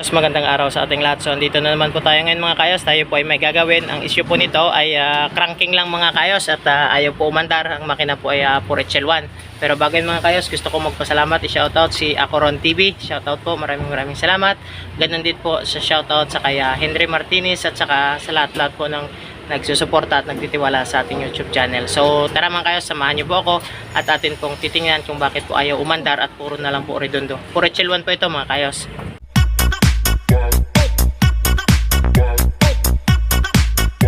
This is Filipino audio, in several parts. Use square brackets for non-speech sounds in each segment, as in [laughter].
Mas magandang araw sa ating lahat. So, dito na naman po tayo ngayon mga kayos. Tayo po ay may gagawin. Ang issue po nito ay ah, cranking lang mga kayos at ah, ayaw po umandar. Ang makina po ay uh, puro HL1. Pero bago yun mga kayos, gusto ko magpasalamat. I-shoutout si Acoron TV. Shoutout po. Maraming maraming salamat. Ganun din po sa shoutout sa kaya Henry Martinez at saka sa lahat-lahat po ng nagsusuporta at nagtitiwala sa ating YouTube channel. So tara mga kayo, samahan niyo po ako at atin pong titingnan kung bakit po ayaw umandar at puro na lang po redondo. Puro HL1 po ito mga kayos.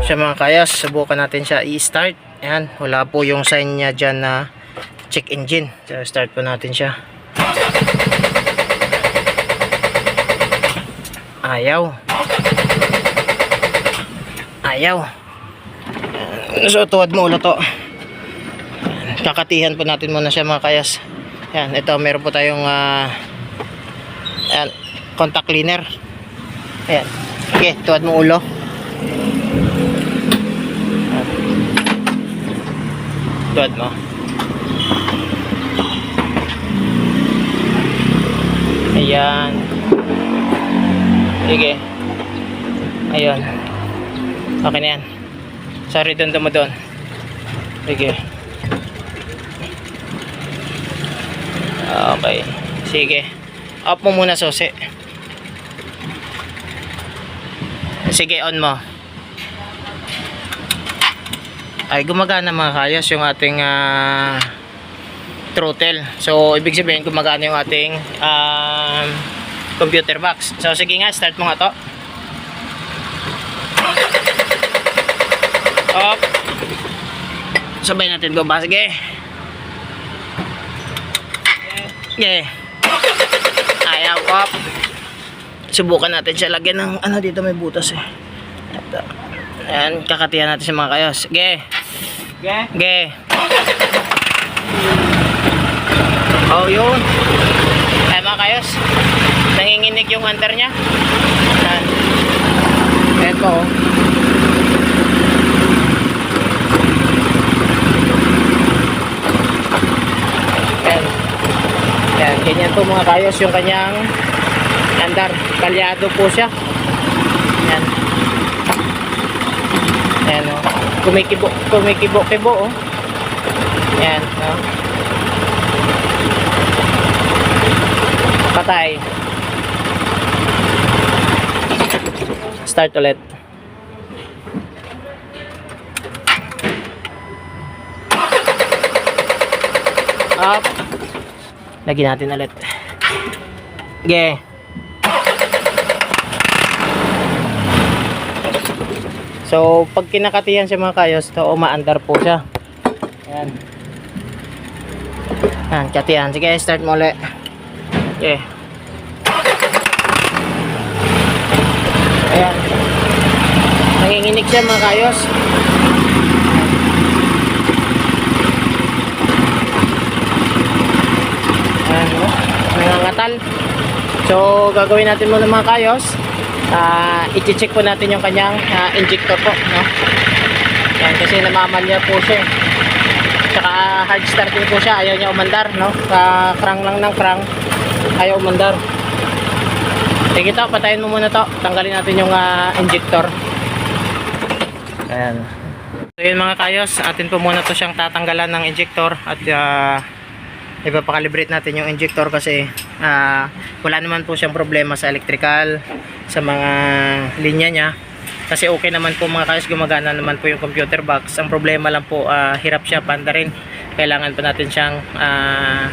Siya mga kayas, subukan natin siya i-start. Ayan, wala po yung sign niya dyan na check engine. So, start po natin siya. Ayaw. Ayaw. So, tuwad mo ulo to. Kakatihan po natin muna siya mga kayas. Ayan, ito meron po tayong ah, ayan, contact cleaner. Ayan. Okay, tuwad mo ulo. Tuwad mo. Ayan. Sige. Ayun. Okay na yan. Sorry, doon mo doon. Sige. Okay. Sige. Off mo muna susi. Sige, on mo. Ay, gumagana mga kayas yung ating ah, throttle. So, ibig sabihin gumagana yung ating um, computer box. So, sige nga, start mo nga to. Up. Sabay natin go ba? Sige. Sige. Ayaw, up. Subukan natin siya lagyan ng ano dito may butas eh. Ayan, kakatihan natin sa mga kayos. Sige. Sige. Sige. [laughs] Oh, yun. Ay, mga kayos. Nanginginig yung hunter niya. Ayan. Ito. oh. Ayan. Ayan, ganyan po mga kayos yung kanyang andar. Kalyado po siya. Ayan. Ayan o. Kumikibo, kumikibo-kibo o. Ayan o. Patay. Start ulit. Up. Lagyan natin ulit. Okay. So, pag kinakatihan siya mga kayos, to umaandar po siya. Ayan. Ayan, katihan. Sige, start mo ulit. Okay. Ayan. Nanginginig siya mga kayos. Ayan, oh. Nangangatal. So, gagawin natin muna mga kayos ah i-check po natin yung kanyang ah, injector po no? Yan kasi namamalya po siya eh. tsaka hard starting po siya ayaw niya umandar no? Sa crank lang ng crank ayaw umandar. Sige to patayin mo muna to. Tanggalin natin yung ah, injector. Ayan. So yun mga kayos atin po muna to siyang tatanggalan ng injector at ah, ipapakalibrate natin yung injector kasi ah, wala naman po siyang problema sa electrical sa mga linya niya. Kasi okay naman po mga kayos gumagana naman po yung computer box. Ang problema lang po ah, hirap siya panda rin kailangan pa natin siyang ah,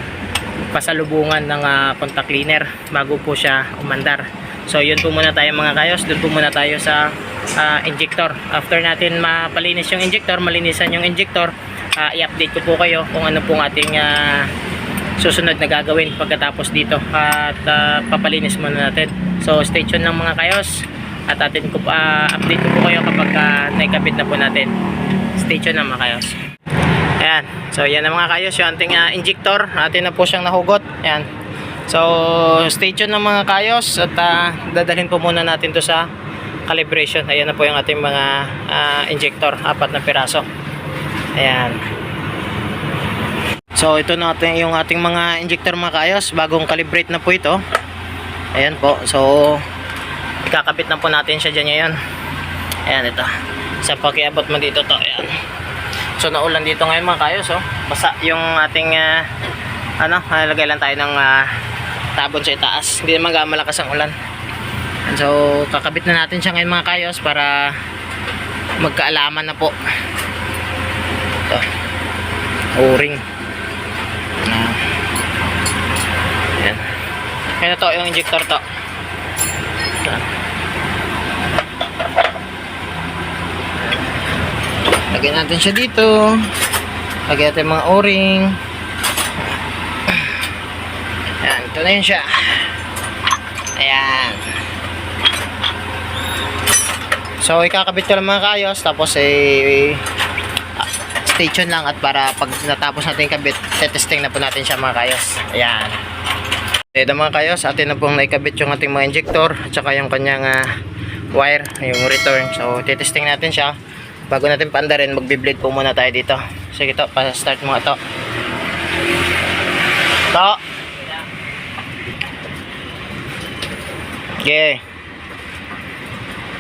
pasalubungan ng ah, contact cleaner bago po siya umandar. So yun po muna tayo mga kayos dun po muna tayo sa ah, injector. After natin mapalinis yung injector malinisan yung injector ah, i-update ko po kayo kung ano pong ating ah, susunod na gagawin pagkatapos dito. At ah, papalinis muna natin. So stay tuned lang mga kayos. At atin ko pa update ko po kayo kapag uh, naikabit na po natin. Stay tuned lang mga kayos. Ayan. So yan na mga kayos. Yung ating ah, injector atin na po siyang nahugot. Ayan. So stay tuned lang mga kayos. At ah, dadalhin po muna natin to sa calibration. Ayan na po yung ating mga ah, injector. Apat na piraso. Ayan So ito natin yung ating mga injector mga kaayos, bagong calibrate na po ito. Ayan po. So Ikakabit na po natin siya dyan ngayon. Ayan, ito. Sa pakiabot mo dito to. Ayan. So, naulan dito ngayon mga kayos, oh. Basa yung ating, ah, ano, lagay lang tayo ng ah, tabon sa itaas. Hindi naman malakas ang ulan. So, kakabit na natin siya ngayon mga kayos para magkaalaman na po. Ito. O-ring. Ah. Ayan. Kaya to, yung injector to. Ito. Lagyan natin siya dito. Lagyan natin mga o-ring. Ayan, ito na yun siya. Ayan. So, ikakabit ko lang mga kayos. Tapos, eh, stay tuned lang at para pag natapos natin kabit, tetesting na po natin siya mga kayos. Ayan. Ito mga kayos, atin na pong naikabit yung ating mga injector at saka yung kanyang ah, wire, yung return. So, tetesting natin siya. Bago natin paandarin, magbi-bleed po muna tayo dito. Sige to, pa-start mo nga to. To. Okay.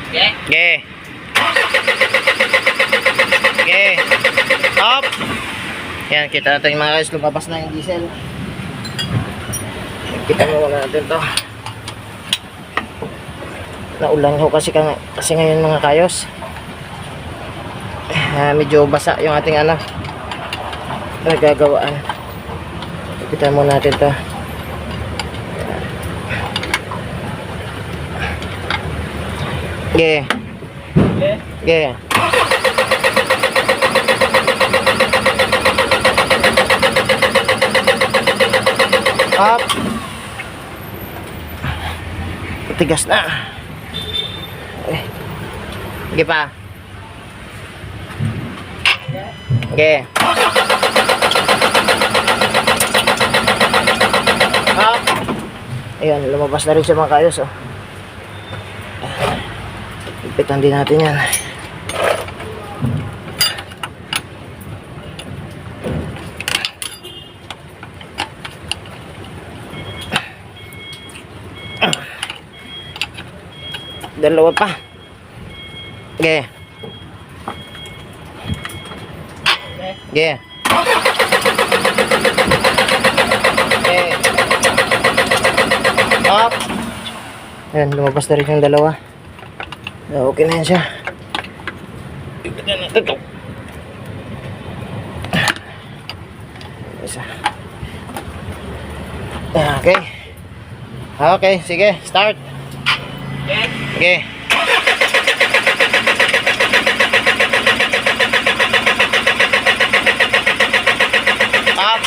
Okay? Okay. Okay. Up. Yan, kita natin mga guys, lumabas na yung diesel. Muna natin to. Naulan ho kasi, ka, kasi ngayon mga kayos. Ah, medyo basa yung ating ano nagagawaan. Kita mo natin to. Okay. Okay? Okay. Up. Tigas na. Eh. Pa. Okay. Up. Ayan, lumabas na rin siya mga kayos, oh. Ipitan din natin yan. Dalawa pa. Okay. Okay. Okay. Up. Ayan, lumabas na rin yung dalawa. So, okay na yan siya. Ito. Isa. Ah, Okay. Okay, sige. Start. Okay? Up.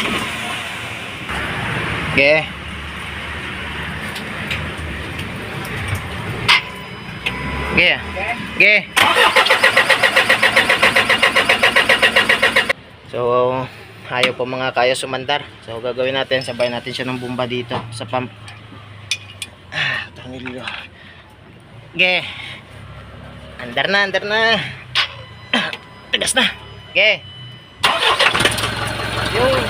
Okay. Okay. Okay? So, ayaw po mga kaya sumandar. So, gagawin natin, sabay natin siya ng bumba dito sa pump. Ah, tornilyo. Okay. Andar na, andar na. Tigas na. Okay. Yun.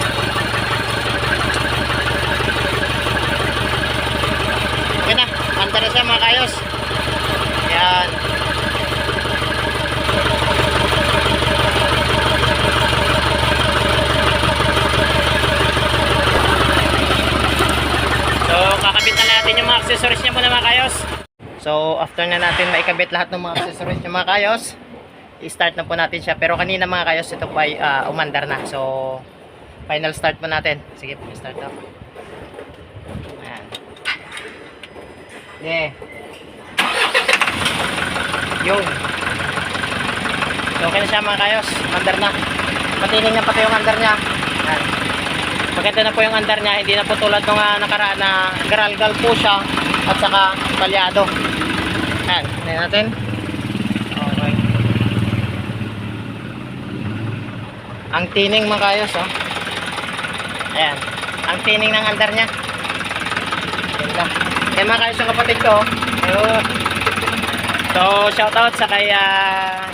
Okay na. Andar na mga kayos. Yan. So, kakabit na natin yung mga accessories niya muna mga kayos. So, after na natin maikabit lahat ng mga accessories niya mga kayos, i-start na po natin siya. Pero kanina mga kayos, ito po ay ah, umandar na. So, final start po natin. Sige po, start up. Ayan. Yeah. Yun. So, okay na siya mga kayos. Andar na. Patining na pati yung andar niya. Yan. Maganda na po yung andar niya. Hindi na po tulad nung uh, nakaraan na garalgal po siya. At saka palyado. Yan. Tignan natin. Okay. Ang tining mga kayos, oh. Ayan. Ang tining ng andar niya. Ganda. Yan mga kayos yung kapatid ko. oh. Ayun. So, shoutout sa kay ah,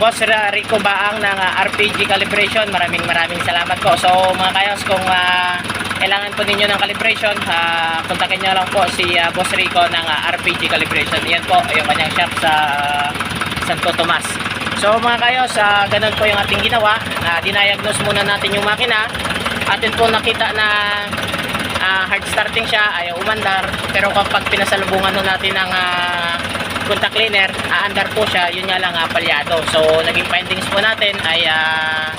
Boss Rico Baang ng ah, RPG Calibration. Maraming maraming salamat po. So, mga kayos, kung ah, kailangan po ninyo ng calibration, ah, kontakin nyo lang po si ah, Boss Rico ng ah, RPG Calibration. Yan po, yung kanyang shop sa ah, Santo Tomas. So mga kayos, ah, ganun po yung ating ginawa. Uh, dinayagnos muna natin yung makina. Atin po nakita na ah, hard starting siya, ayaw umandar. Pero kapag pinasalubungan natin ng ah, contact cleaner, aandar po siya, yun nga lang ah, palyado. So naging findings po natin ay ah,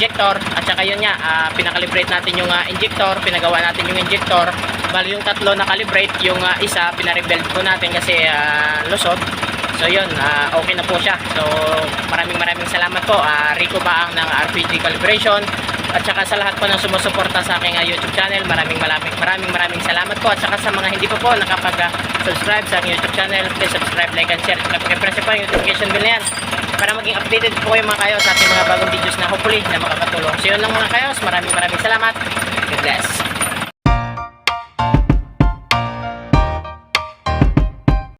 injector at saka yun nga, ah, pinakalibrate natin yung ah, injector, pinagawa natin yung injector. Bali yung tatlo na calibrate, yung ah, isa pinarebuild po natin kasi ah, lusot. So yun, ah, okay na po siya. So maraming maraming salamat po ah, Rico Baang ng RPG Calibration at saka sa lahat po ng sumusuporta sa aking ah, YouTube channel. Maraming maraming maraming maraming salamat po at saka sa mga hindi pa po nakapag-subscribe sa aking YouTube channel, please subscribe, like and share. At press po yung notification bell na yan para maging updated po kayo mga kayos sa ating mga bagong videos na hopefully na makakatulong. So yun lang mga kayos, maraming maraming salamat. God bless.